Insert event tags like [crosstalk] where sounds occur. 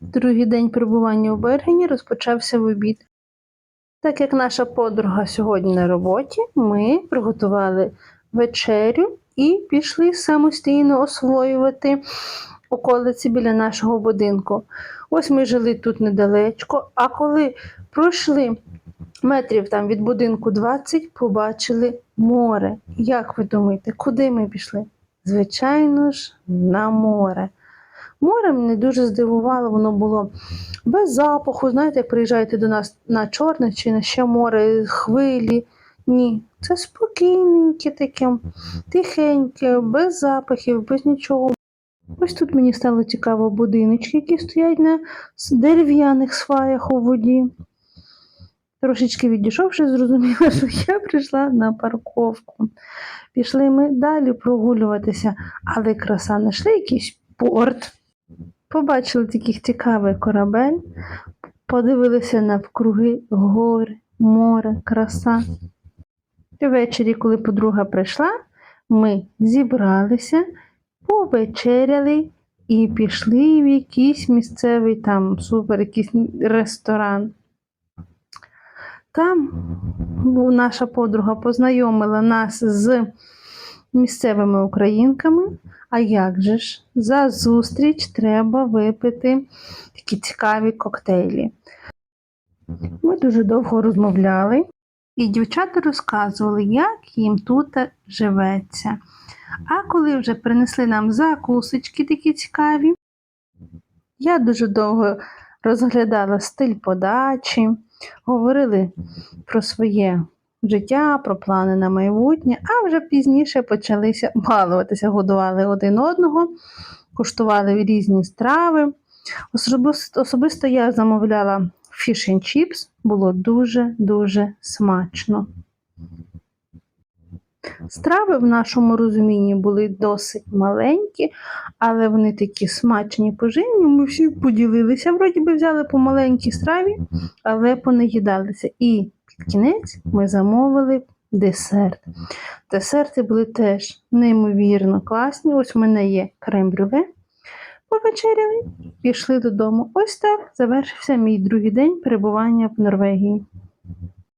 Другий день перебування у Бергені розпочався в обід. Так як наша подруга сьогодні на роботі, ми приготували вечерю і пішли самостійно освоювати околиці біля нашого будинку. Ось ми жили тут недалечко, а коли пройшли метрів там від будинку 20, побачили море. Як ви думаєте, куди ми пішли? Звичайно ж, на море. Море мене дуже здивувало, воно було без запаху. Знаєте, як приїжджаєте до нас на Чорне чи на ще море, хвилі. Ні, це спокійненьке таке, тихеньке, без запахів, без нічого. Ось тут мені стало цікаво будиночки, які стоять на дерев'яних сваях у воді. Трошечки відійшовши, зрозуміла, [laughs] що я прийшла на парковку. Пішли ми далі прогулюватися, але краса знайшли якийсь порт. Побачили такий цікавий корабель, подивилися навкруги гори, море, краса. І ввечері, коли подруга прийшла, ми зібралися, повечеряли і пішли в якийсь місцевий там супер якийсь ресторан. Там наша подруга познайомила нас з місцевими українками. А як же ж, за зустріч треба випити такі цікаві коктейлі. Ми дуже довго розмовляли, і дівчата розказували, як їм тут живеться. А коли вже принесли нам закусочки такі цікаві, я дуже довго розглядала стиль подачі, говорили про своє життя, про плани на майбутнє, а вже пізніше почалися балуватися, годували один одного, куштували різні страви. Особисто, я замовляла and chips, було дуже-дуже смачно. Страви в нашому розумінні були досить маленькі, але вони такі смачні, поживні. Ми всі поділилися, вроді би взяли по маленькій страві, але понаїдалися. І кінець ми замовили десерт. Десерти були теж неймовірно класні. Ось у мене є крем-брюле. Повечеряли, пішли додому. Ось так завершився мій другий день перебування в Норвегії.